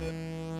Thank you.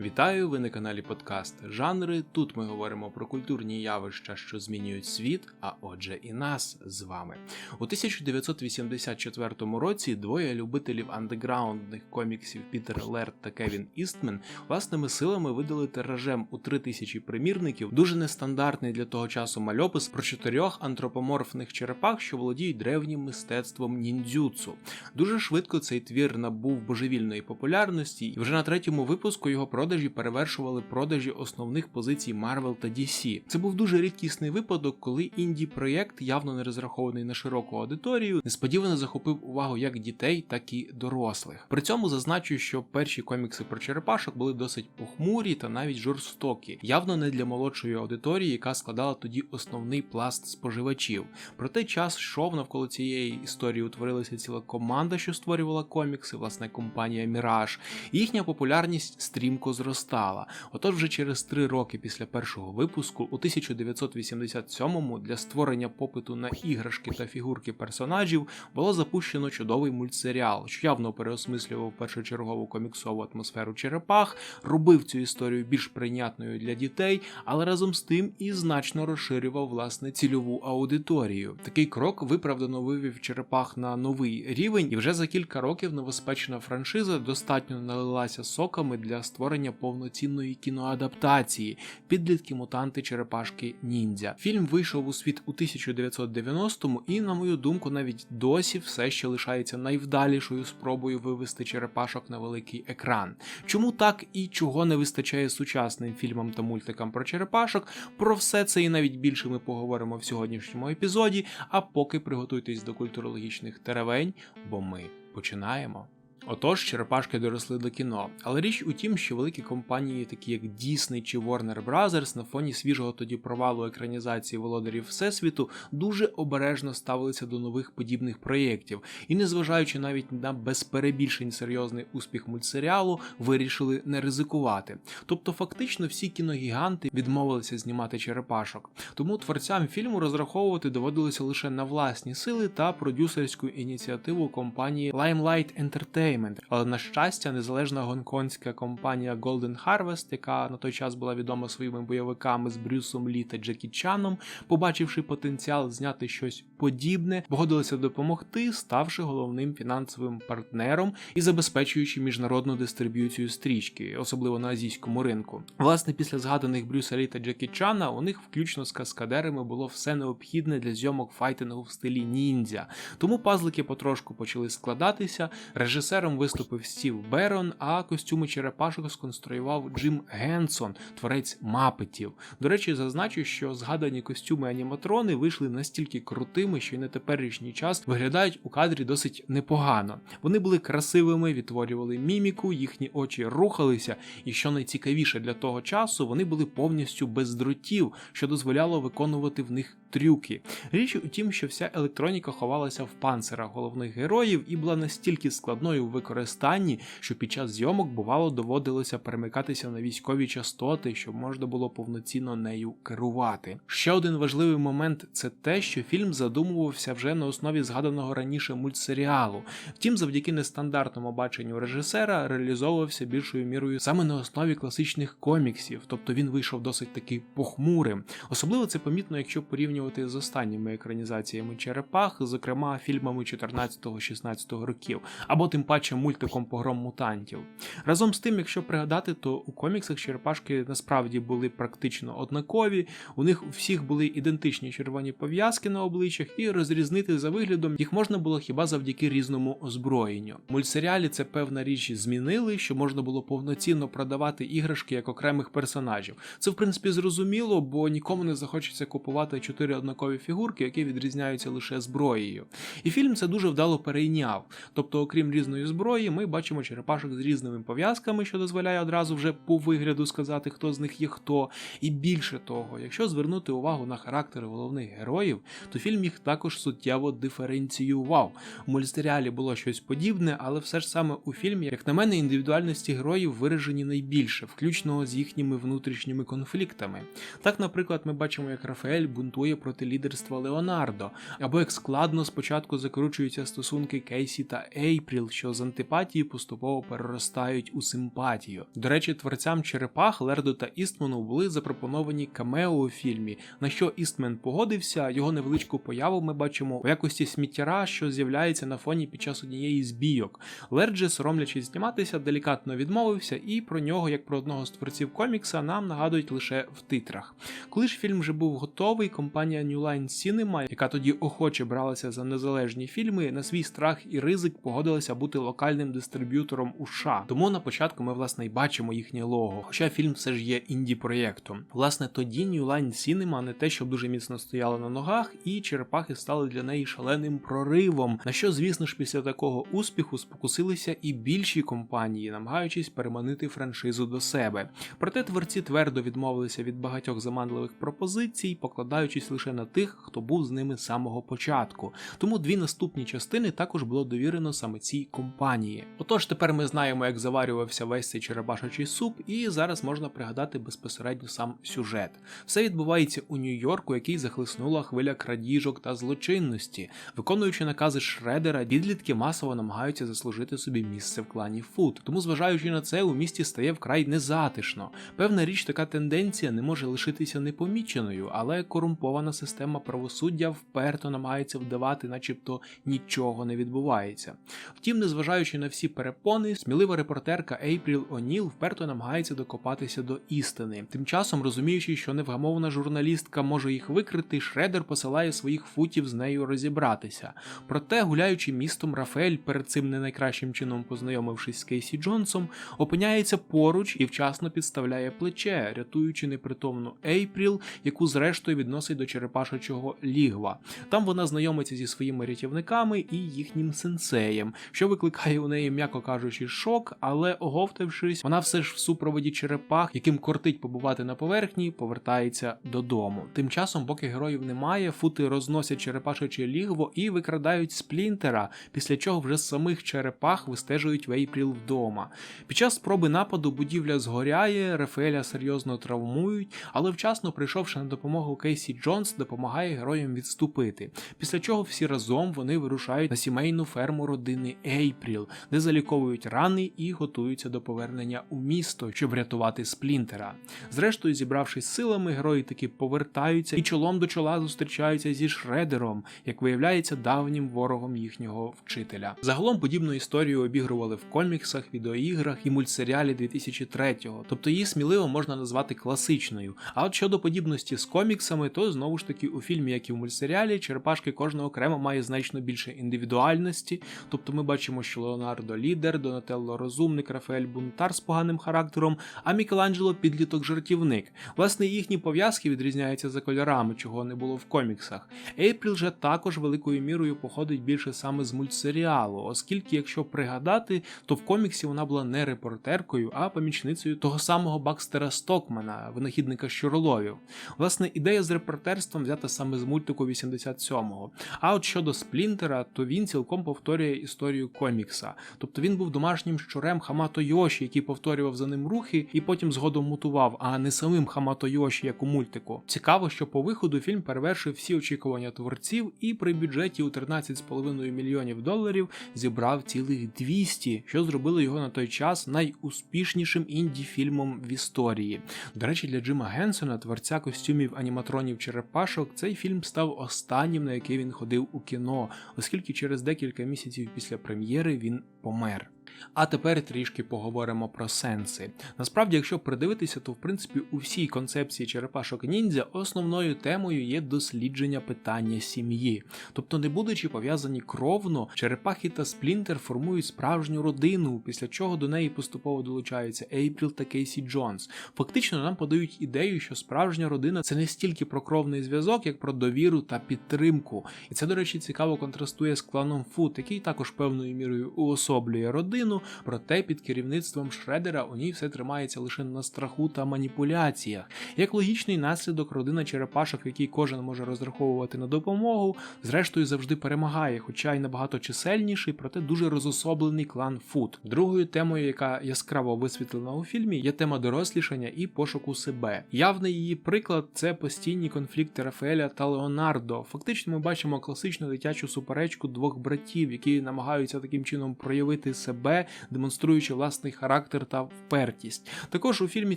Вітаю, ви на каналі Подкаст Жанри. Тут ми говоримо про культурні явища, що змінюють світ, а отже, і нас з вами. У 1984 році двоє любителів андеграундних коміксів Пітер Лерт та Кевін Істмен власними силами видали тиражем у 3000 примірників дуже нестандартний для того часу мальопис про чотирьох антропоморфних черепах, що володіють древнім мистецтвом ніндзюцу. Дуже швидко цей твір набув божевільної популярності, і вже на третьому випуску його продажі перевершували продажі основних позицій Marvel та DC. Це був дуже рідкісний випадок, коли інді проєкт, явно не розрахований на широку аудиторію, несподівано захопив увагу як дітей, так і дорослих. При цьому зазначу, що перші комікси про черепашок були досить похмурі та навіть жорстокі, явно не для молодшої аудиторії, яка складала тоді основний пласт споживачів. Проте час йшов навколо цієї історії утворилася ціла команда, що створювала комікси, власне компанія Mirage. Їхня популярність стрімко зростала. Отож, вже через три роки після першого випуску, у 1987-му, для створення попиту на іграшки та фігурки персонажів було запущено чудовий мультсеріал, що явно переосмислював першочергову коміксову атмосферу черепах, робив цю історію більш прийнятною для дітей, але разом з тим і значно розширював власне цільову аудиторію. Такий крок виправдано вивів черепах на новий рівень, і вже за кілька років новоспечена франшиза достатньо налилася соками для створення повноцінної кіноадаптації підлітки мутанти черепашки ніндзя. Фільм вийшов у світ у 1990-му і, на мою думку, навіть досі все ще лишається найвдалішою спробою вивести черепашок на великий екран. Чому так і чого не вистачає сучасним фільмам та мультикам про черепашок? Про все це і навіть більше ми поговоримо в сьогоднішньому епізоді. А поки приготуйтесь до культурологічних теревень, бо ми починаємо. Отож, черепашки доросли до кіно. Але річ у тім, що великі компанії, такі як Disney чи Warner Bros., на фоні свіжого тоді провалу екранізації володарів Всесвіту, дуже обережно ставилися до нових подібних проєктів, і, незважаючи навіть на безперебільшень серйозний успіх мультсеріалу, вирішили не ризикувати. Тобто, фактично, всі кіногіганти відмовилися знімати черепашок. Тому творцям фільму розраховувати доводилося лише на власні сили та продюсерську ініціативу компанії Limelight Entertainment. Але на щастя, незалежна гонконгська компанія Golden Harvest, яка на той час була відома своїми бойовиками з Брюсом Лі та Джекі Чаном, побачивши потенціал зняти щось подібне, погодилася допомогти, ставши головним фінансовим партнером і забезпечуючи міжнародну дистриб'юцію стрічки, особливо на азійському ринку. Власне, після згаданих Брюса Лі та Джекі Чана, у них, включно з каскадерами, було все необхідне для зйомок файтингу в стилі ніндзя. Тому пазлики потрошку почали складатися. Режисер Режисером виступив Стів Берон, а костюми черепашок сконструював Джим Генсон, творець мапетів. До речі, зазначу, що згадані костюми аніматрони вийшли настільки крутими, що й на теперішній час виглядають у кадрі досить непогано. Вони були красивими, відтворювали міміку, їхні очі рухалися, і що найцікавіше для того часу, вони були повністю без дротів, що дозволяло виконувати в них трюки. Річ у тім, що вся електроніка ховалася в панцирах головних героїв і була настільки складною в використанні, що під час зйомок бувало доводилося перемикатися на військові частоти, щоб можна було повноцінно нею керувати. Ще один важливий момент це те, що фільм задумувався вже на основі згаданого раніше мультсеріалу. Втім, завдяки нестандартному баченню режисера реалізовувався більшою мірою саме на основі класичних коміксів, тобто він вийшов досить таки похмурим. Особливо це помітно, якщо порівнювати з останніми екранізаціями черепах, зокрема фільмами 14-16 років, або тим паче мультиком Погром мутантів. Разом з тим, якщо пригадати, то у коміксах черепашки насправді були практично однакові, у них у всіх були ідентичні червоні пов'язки на обличчях, і розрізнити за виглядом їх можна було хіба завдяки різному озброєнню. Мультсеріалі це певна річ змінили, що можна було повноцінно продавати іграшки як окремих персонажів. Це в принципі зрозуміло, бо нікому не захочеться купувати чотири однакові фігурки, які відрізняються лише зброєю. І фільм це дуже вдало перейняв. Тобто, окрім різної зброї, ми бачимо черепашок з різними пов'язками, що дозволяє одразу вже по вигляду сказати, хто з них є хто. І більше того, якщо звернути увагу на характери головних героїв, то фільм їх також суттєво диференціював. У мультсеріалі було щось подібне, але все ж саме у фільмі, як на мене, індивідуальності героїв виражені найбільше, включно з їхніми внутрішніми конфліктами. Так, наприклад, ми бачимо, як Рафаель бунтує проти лідерства Леонардо, або як складно спочатку закручуються стосунки Кейсі та Ейпріл, що з антипатії поступово переростають у симпатію. До речі, творцям черепах Лерду та Істману були запропоновані камео у фільмі, на що Істмен погодився. Його невеличку появу ми бачимо у якості сміттяра, що з'являється на фоні під час однієї з бійок. Лерд же, соромлячись зніматися, делікатно відмовився, і про нього, як про одного з творців комікса, нам нагадують лише в титрах. Коли ж фільм вже був готовий, компанія New Line Cinema, яка тоді охоче бралася за незалежні фільми, на свій страх і ризик погодилася бути локальним дистриб'ютором у США. Тому на початку ми власне й бачимо їхнє лого. Хоча фільм все ж є інді-проєктом. Власне, тоді New Line Cinema не те, щоб дуже міцно стояла на ногах, і черепахи стали для неї шаленим проривом. На що, звісно ж, після такого успіху спокусилися і більші компанії, намагаючись переманити франшизу до себе. Проте творці твердо відмовилися від багатьох заманливих пропозицій, покладаючись лише на тих, хто був з ними з самого початку. Тому дві наступні частини також було довірено саме цій компанії. Отож, тепер ми знаємо, як заварювався весь цей черепашачий суп, і зараз можна пригадати безпосередньо сам сюжет. Все відбувається у Нью-Йорку, який захлиснула хвиля крадіжок та злочинності. Виконуючи накази Шредера, підлітки масово намагаються заслужити собі місце в клані Фуд. Тому, зважаючи на це, у місті стає вкрай незатишно. Певна річ, така тенденція не може лишитися непоміченою, але корумпована система правосуддя вперто намагається вдавати, начебто нічого не відбувається. Втім, незважаючи на всі перепони, смілива репортерка Ейпріл О'Ніл вперто намагається докопатися до істини. Тим часом, розуміючи, що невгамовна журналістка може їх викрити, Шредер посилає своїх футів з нею розібратися. Проте, гуляючи містом, Рафаель, перед цим не найкращим чином познайомившись з Кейсі Джонсом, опиняється поруч і вчасно підставляє плече, рятуючи непритомну Ейпріл, яку зрештою відносить до черепашачого лігва. Там вона знайомиться зі своїми рятівниками і їхнім сенсеєм, що викликає у неї, м'яко кажучи, шок, але оговтавшись, вона все ж в супроводі черепах, яким кортить побувати на поверхні, повертається додому. Тим часом, поки героїв немає, фути розносять черепашече лігво і викрадають сплінтера, після чого вже самих черепах вистежують Вейпріл вдома. Під час спроби нападу будівля згоряє, Рафаеля серйозно травмують, але вчасно прийшовши на допомогу Кейсі Джонс, допомагає героям відступити. Після чого всі разом вони вирушають на сімейну ферму родини Ейпріл, де заліковують рани і готуються до повернення у місто, щоб врятувати сплінтера. Зрештою, зібравшись силами, герої таки повертаються і чолом до чола зустрічаються зі Шредером, як виявляється, давнім ворогом їхнього вчителя. Загалом подібну історію обігрували в коміксах, відеоіграх і мультсеріалі 2003-го, тобто її сміливо можна назвати класичною. А от щодо подібності з коміксами, то знову ж таки у фільмі, як і в мультсеріалі, черепашки кожного окремо має значно більше індивідуальності. Тобто ми бачимо, що Леонардо лідер, Донателло розумник, Рафаель бунтар з поганим характером, а Мікеланджело підліток жартівник. Власне, їхні пов'язки відрізняються за кольорами, чого не було в коміксах. Ейпріл же також великою мірою походить більше саме з мультсеріалу, оскільки, якщо пригадати, то в коміксі вона була не репортеркою, а помічницею того самого Бакстера Стокмана, винахідника щуроловів. Власне, ідея з репортерством взята саме з мультику 87-го. А от щодо Сплінтера, то він цілком повторює історію комікса. Тобто він був домашнім щурем Хамато Йоші, який повторював за ним рухи і потім згодом мутував, а не самим Хамато Йоші, як у мультику. Цікаво, що по виходу фільм перевершив всі очікування творців і при бюджеті у 13,5 мільйонів доларів зібрав цілих 200, що зробило його на той час найуспішнішим інді-фільмом в історії. До речі, для Джима Генсона, творця костюмів аніматронів черепашок, цей фільм став останнім, на який він ходив у кіно, оскільки через декілька місяців після прем'єри він помер. А тепер трішки поговоримо про сенси. Насправді, якщо придивитися, то в принципі у всій концепції черепашок ніндзя основною темою є дослідження питання сім'ї. Тобто, не будучи пов'язані кровно, черепахи та Сплінтер формують справжню родину, після чого до неї поступово долучаються Ейпріл та Кейсі Джонс. Фактично нам подають ідею, що справжня родина це не стільки про кровний зв'язок, як про довіру та підтримку. І це, до речі, цікаво контрастує з кланом Фут, який також певною мірою уособлює родину половину, проте під керівництвом Шредера у ній все тримається лише на страху та маніпуляціях. Як логічний наслідок, родина черепашок, в якій кожен може розраховувати на допомогу, зрештою завжди перемагає, хоча й набагато чисельніший, проте дуже розособлений клан Фут. Другою темою, яка яскраво висвітлена у фільмі, є тема дорослішання і пошуку себе. Явний її приклад це постійні конфлікти Рафаеля та Леонардо. Фактично, ми бачимо класичну дитячу суперечку двох братів, які намагаються таким чином проявити себе, демонструючи власний характер та впертість. Також у фільмі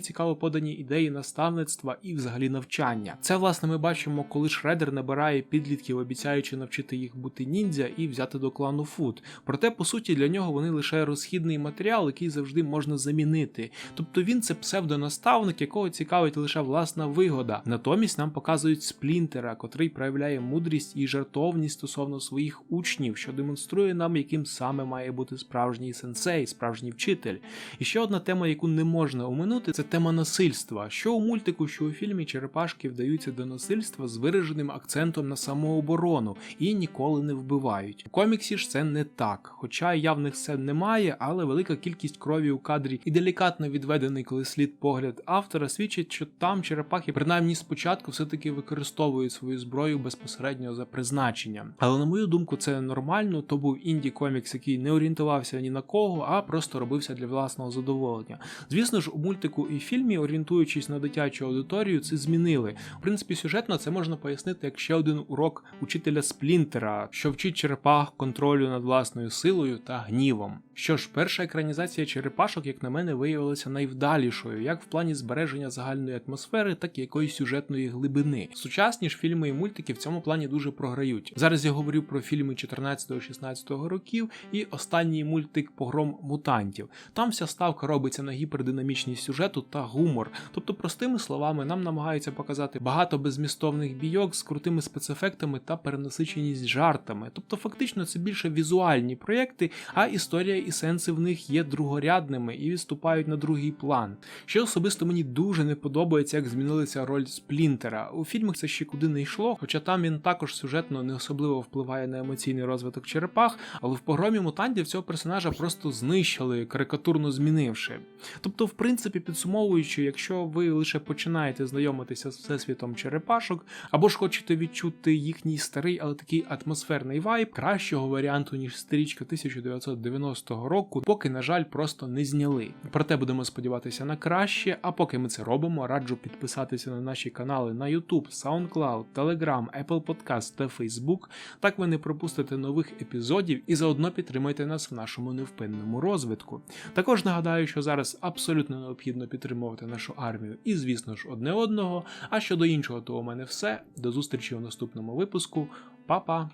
цікаво подані ідеї наставництва і взагалі навчання. Це власне ми бачимо, коли Шредер набирає підлітків, обіцяючи навчити їх бути ніндзя і взяти до клану Фут. Проте, по суті, для нього вони лише розхідний матеріал, який завжди можна замінити. Тобто він це псевдонаставник, якого цікавить лише власна вигода. Натомість нам показують сплінтера, котрий проявляє мудрість і жартовність стосовно своїх учнів, що демонструє нам, яким саме має бути справжній сенсей, справжній вчитель. І ще одна тема, яку не можна оминути, це тема насильства. Що у мультику, що у фільмі черепашки вдаються до насильства з вираженим акцентом на самооборону і ніколи не вбивають. У коміксі ж це не так, хоча явних сцен немає, але велика кількість крові у кадрі і делікатно відведений, коли слід погляд автора свідчить, що там черепахи принаймні спочатку все-таки використовують свою зброю безпосередньо за призначенням. Але на мою думку, це нормально. То був інді комікс, який не орієнтувався ні на кого, а просто робився для власного задоволення. Звісно ж, у мультику і фільмі, орієнтуючись на дитячу аудиторію, це змінили. В принципі, сюжетно це можна пояснити як ще один урок учителя Сплінтера, що вчить черепах контролю над власною силою та гнівом. Що ж, перша екранізація черепашок, як на мене, виявилася найвдалішою, як в плані збереження загальної атмосфери, так і якоїсь сюжетної глибини. Сучасні ж фільми і мультики в цьому плані дуже програють. Зараз я говорю про фільми 14-16 років і останній мультик Погром мутантів. Там вся ставка робиться на гіпердинамічність сюжету та гумор. Тобто, простими словами, нам намагаються показати багато безмістовних бійок з крутими спецефектами та перенасиченість жартами. Тобто, фактично, це більше візуальні проєкти, а історія і сенси в них є другорядними і відступають на другий план. Що особисто мені дуже не подобається, як змінилася роль Сплінтера. У фільмах це ще куди не йшло, хоча там він також сюжетно не особливо впливає на емоційний розвиток черепах, але в погромі мутантів цього персонажа просто знищили, карикатурно змінивши. Тобто, в принципі, підсумовуючи, якщо ви лише починаєте знайомитися з всесвітом черепашок, або ж хочете відчути їхній старий, але такий атмосферний вайб, кращого варіанту, ніж стрічка 1990 року, поки, на жаль, просто не зняли. Проте будемо сподіватися на краще. А поки ми це робимо, раджу підписатися на наші канали на YouTube, SoundCloud, Telegram, Apple Podcast та Facebook. Так ви не пропустите нових епізодів і заодно підтримайте нас в нашому невпинному розвитку. Також нагадаю, що зараз абсолютно необхідно підтримувати нашу армію і, звісно ж, одне одного. А щодо іншого, то у мене все. До зустрічі у наступному випуску. Па-па!